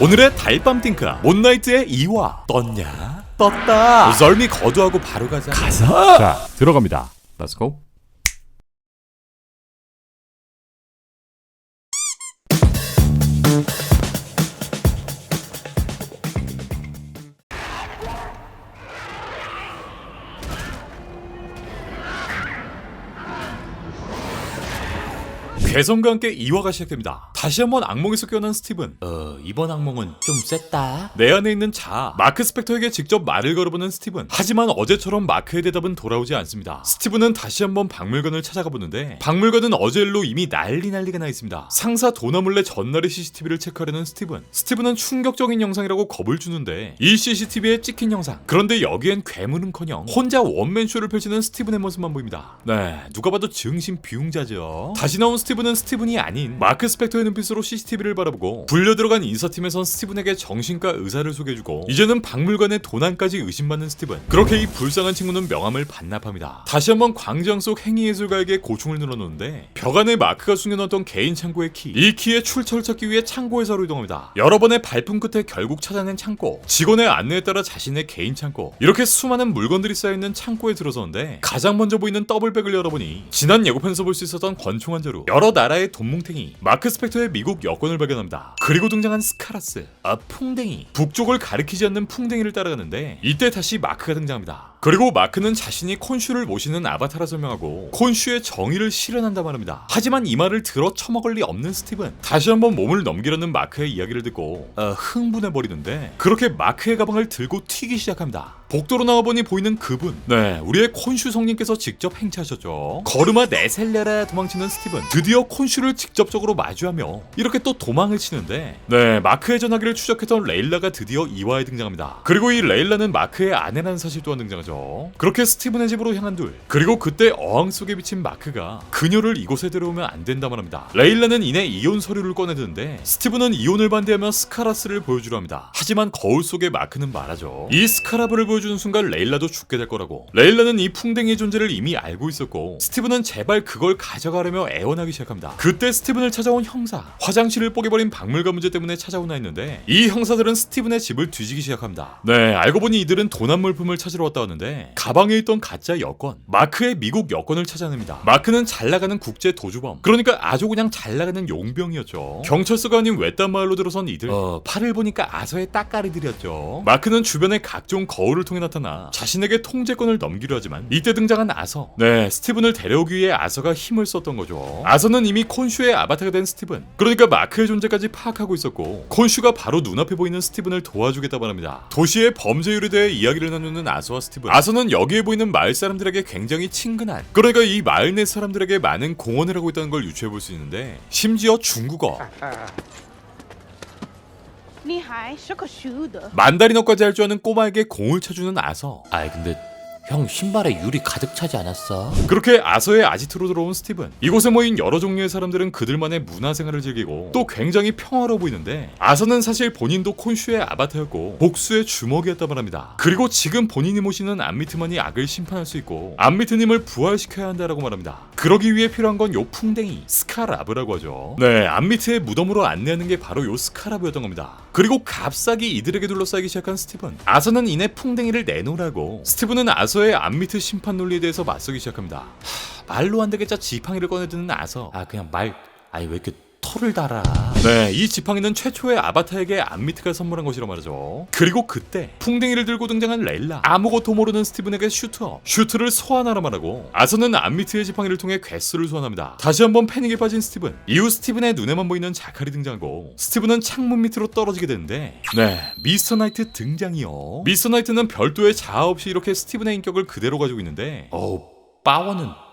오늘의 달밤 띵크야 몬나이트의 이화 떴냐? 떴다 썰미 거두하고 바로 가자 가자 자, 들어갑니다. Let's go. 괴성과 함께 이화가 시작됩니다 다시 한번 악몽에서 깨어난 스티븐. 어 이번 악몽은 좀 셌다. 내 안에 있는 자 마크 스펙터에게 직접 말을 걸어보는 스티븐. 하지만 어제처럼 마크의 대답은 돌아오지 않습니다. 스티븐은 다시 한번 박물관을 찾아가 보는데 박물관은 어제 일로 이미 난리 난리가 나 있습니다. 상사 도나 몰래 전날의 CCTV를 체크하려는 스티븐. 스티븐은 충격적인 영상이라고 겁을 주는데 이 CCTV에 찍힌 영상. 그런데 여기엔 괴물은커녕 혼자 원맨쇼를 펼치는 스티븐의 모습만 보입니다. 네 누가 봐도 증신 비웅자죠. 다시 나온 스티븐은 스티븐이 아닌 마크 스펙터의 눈빛 으로 CCTV를 바라보고 불려 들어간 인사팀에선 스티븐에게 정신과 의사를 소개해주고 이제는 박물관의 도난까지 의심받는 스티븐. 그렇게 이 불쌍한 친구는 명함을 반납합니다. 다시 한번 광장 속 행위예술가에게 고충을 늘어놓는데 벽 안에 마크가 숨겨놨던 개인 창고의 키 이 키의 출처를 찾기 위해 창고 회사로 이동합니다. 여러 번의 발품 끝에 결국 찾아낸 창고 직원의 안내에 따라 자신의 개인 창고 이렇게 수많은 물건들이 쌓여있는 창고에 들어서는데 가장 먼저 보이는 더블백을 열어보니 지난 예고편에서 볼 수 있었던 권총한 자루 여러 나라의 돈뭉탱이 마크 스펙터 의 미국 여권을 발견합니다. 그리고 등장한 스카라스 아 풍뎅이. 북쪽을 가리키지 않는 풍뎅이를 따라가는데 이때 다시 마크가 등장합니다 그리고 마크는 자신이 콘슈를 모시는 아바타라 설명하고 콘슈의 정의를 실현한다 말합니다. 하지만 이 말을 들어 처먹을 리 없는 스티븐. 다시 한번 몸을 넘기려는 마크의 이야기를 듣고 어, 흥분해 버리는데 그렇게 마크의 가방을 들고 튀기 시작합니다. 복도로 나와보니 보이는 그분. 네 우리의 콘슈 성님께서 직접 행차하셨죠. 걸음아 내셀레라 도망치는 스티븐. 드디어 콘슈를 직접적으로 마주하며 이렇게 또 도망을 치는데 네 마크의 전화기를 추적했던 레일라가 드디어 이화에 등장합니다. 그리고 이 레일라는 마크의 아내라는 사실 또한 등장하죠 그렇게 스티븐의 집으로 향한 둘 그리고 그때 어항 속에 비친 마크가 그녀를 이곳에 데려오면 안 된다만 합니다. 레일라는 이내 이혼 서류를 꺼내드는데 스티븐은 이혼을 반대하며 스카라스를 보여주려 합니다. 하지만 거울 속의 마크는 말하죠. 이 스카라브를 보여주는 순간 레일라도 죽게 될 거라고. 레일라는 이 풍뎅이의 존재를 이미 알고 있었고 스티븐은 제발 그걸 가져가려며 애원하기 시작합니다. 그때 스티븐을 찾아온 형사 화장실을 뽀개버린 박물관 문제 때문에 찾아오나 했는데 이 형사들은 스티븐의 집을 뒤지기 시작합니다. 네 알고 보니 이들은 도난 물품을 찾으러 왔다 왔는 데 가방에 있던 가짜 여권 마크의 미국 여권을 찾아냅니다. 마크는 잘 나가는 국제 도주범 그러니까 아주 그냥 잘 나가는 용병이었죠. 경찰서가 아닌 외딴 마을로 들어선 이들 어, 팔을 보니까 아서의 따까리들이었죠. 마크는 주변의 각종 거울을 통해 나타나 자신에게 통제권을 넘기려 하지만 이때 등장한 아서 네 스티븐을 데려오기 위해 아서가 힘을 썼던 거죠. 아서는 이미 콘슈의 아바타가 된 스티븐 그러니까 마크의 존재까지 파악하고 있었고 콘슈가 바로 눈앞에 보이는 스티븐을 도와주겠다고 합니다. 도시의 범죄율에 대해 이야기를 나누는 아서와 스티븐 여러분 아서는 여기에 보이는 마을 사람들에게 굉장히 친근한 그러니까 이 마을 내 사람들에게 많은 공헌을 하고 있다는 걸 유추해 볼 수 있는데 심지어 중국어. 만다리너까지 할 줄 아는 꼬마에게 공을 쳐주는 아서. 아 근데 형 신발에 유리 가득 차지 않았어? 그렇게 아서의 아지트로 들어온 스티븐. 이곳에 모인 여러 종류의 사람들은 그들만의 문화생활을 즐기고 또 굉장히 평화로워 보이는데 아서는 사실 본인도 콘슈의 아바타였고 복수의 주먹이었다고 합니다. 그리고 지금 본인이 모시는 안미트만이 악을 심판할 수 있고 안미트님을 부활시켜야 한다라고 말합니다. 그러기 위해 필요한 건 요 풍뎅이 스카라브라고 하죠. 네 안미트의 무덤으로 안내하는 게 바로 요 스카라브였던 겁니다. 그리고 값싸기 이들에게 둘러싸기 시작한 스티븐. 아서는 이내 풍뎅이를 내놓으라고 스티븐은 아서 의 안미트 심판 논리에 대해서 맞서기 시작합니다. 하, 말로 안 되겠자 지팡이를 꺼내드는 아서. 아 그냥 말. 아니 왜 이렇게 털을 달아? 네, 이 지팡이는 최초의 아바타에게 안미트가 선물한 것이라 말이죠. 그리고 그때 풍뎅이를 들고 등장한 레일라 아무것도 모르는 스티븐에게 슈트업 슈트를 소환하라 말하고 아서는 안미트의 지팡이를 통해 괴수를 소환합니다. 다시 한번 패닉에 빠진 스티븐 이후 스티븐의 눈에만 보이는 자칼이 등장하고 스티븐은 창문 밑으로 떨어지게 되는데 네, 미스터 나이트 등장이요. 미스터 나이트는 별도의 자아 없이 이렇게 스티븐의 인격을 그대로 가지고 있는데 어우 빠워는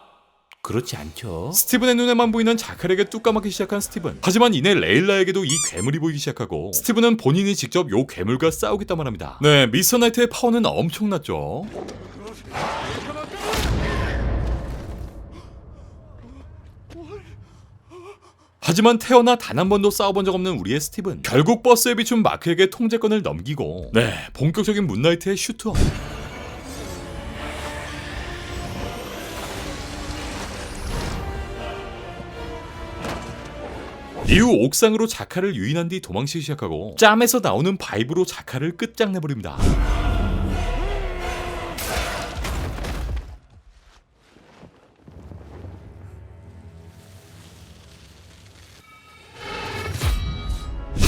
그렇지 않죠. 스티븐의 눈에만 보이는 자칼에게 뚝까맣기 시작한 스티븐. 하지만 이내 레일라에게도 이 괴물이 보이기 시작하고 스티븐은 본인이 직접 요 괴물과 싸우겠다만 합니다. 네, 미스터 나이트의 파워는 엄청났죠. 하지만 태어나 단 한 번도 싸워본 적 없는 우리의 스티븐 결국 버스에 비춘 마크에게 통제권을 넘기고 네 본격적인 문나이트의 슈트업 이후 옥상으로 자카를 유인한 뒤 도망치기 시작하고 짬에서 나오는 바이브로 자카를 끝장내버립니다.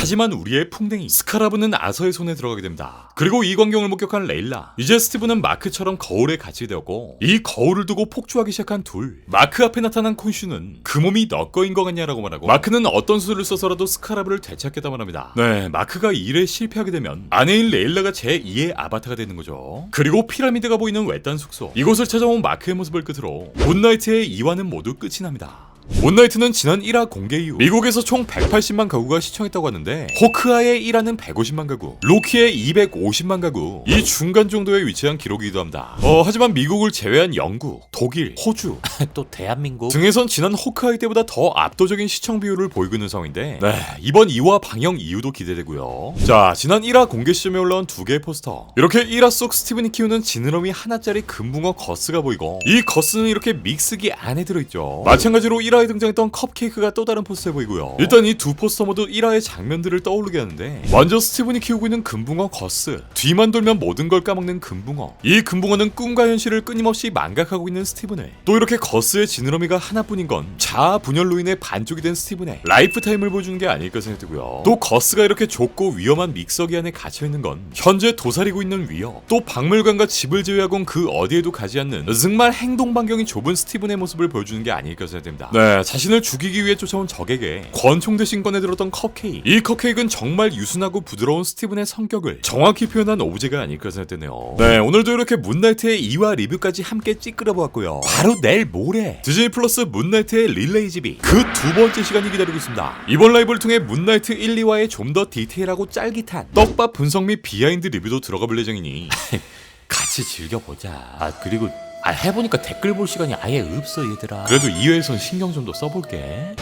하지만 우리의 풍뎅이 스카라브는 아서의 손에 들어가게 됩니다. 그리고 이 광경을 목격한 레일라. 이제 스티브는 마크처럼 거울에 갇히게 되었고 이 거울을 두고 폭주하기 시작한 둘. 마크 앞에 나타난 콘슈는 그 몸이 너 거인 거 같냐라고 말하고 마크는 어떤 수를 써서라도 스카라브를 되찾겠다 말합니다. 네, 마크가 이 일에 실패하게 되면 아내인 레일라가 제2의 아바타가 되는 거죠. 그리고 피라미드가 보이는 외딴 숙소. 이곳을 찾아온 마크의 모습을 끝으로 문나이트의 2화는 모두 끝이 납니다. 몬나이트는 지난 1화 공개 이후 미국에서 총 180만 가구가 시청했다고 하는데 호크아의 1화는 150만 가구, 로키의 250만 가구 이 중간 정도에 위치한 기록이기도 합니다. 어 하지만 미국을 제외한 영국, 독일, 호주 또 대한민국 등에선 지난 호크아이 때보다 더 압도적인 시청 비율을 보이고 있는 상황인데 네, 이번 2화 방영 이유도 기대되고요. 자 지난 1화 공개 시점에 올라온 두 개의 포스터 이렇게 1화 속 스티븐이 키우는 지느러미 하나짜리 금붕어 거스가 보이고 이 거스는 이렇게 믹스기 안에 들어있죠. 마찬가지로 1화 에 등장했던 컵케이크가 또 다른 포스터에 보이고요. 일단 이 두 포스터 모두 1화의 장면들을 떠오르게 하는데 먼저 스티븐이 키우고 있는 금붕어 거스 뒤만 돌면 모든 걸 까먹는 금붕어 이 금붕어는 꿈과 현실을 끊임없이 망각하고 있는 스티븐을 또 이렇게 거스의 지느러미가 하나뿐인 건 자아 분열로 인해 반쪽이 된 스티븐의 라이프 타임을 보여주는 게 아닐까 생각되고요. 또 거스가 이렇게 좁고 위험한 믹서기 안에 갇혀 있는 건 현재 도사리고 있는 위협 또 박물관과 집을 제외하곤 그 어디에도 가지 않는 정말 행동 반경이 좁은 스티븐의 모습을 보여주는 게 아닐까 생각됩니다. 네, 자신을 죽이기 위해 쫓아온 적에게 권총 대신 꺼내들었던 컵케이크. 이 컵케이크는 정말 유순하고 부드러운 스티븐의 성격을 정확히 표현한 오브제가 아닐까 생각되네요. 네, 오늘도 이렇게 문나이트의 2화 리뷰까지 함께 찌끄려 보았고요. 바로 내일 모레 디즈니 플러스 문나이트의 릴레이 집이 그 두 번째 시간이 기다리고 있습니다. 이번 라이브를 통해 문나이트 1, 2화의 좀 더 디테일하고 짤깃한 떡밥 분석 및 비하인드 리뷰도 들어가 볼 예정이니 같이 즐겨보자 아 그리고 아 해보니까 댓글 볼 시간이 아예 없어 얘들아 그래도 2회에선 신경 좀 더 써볼게.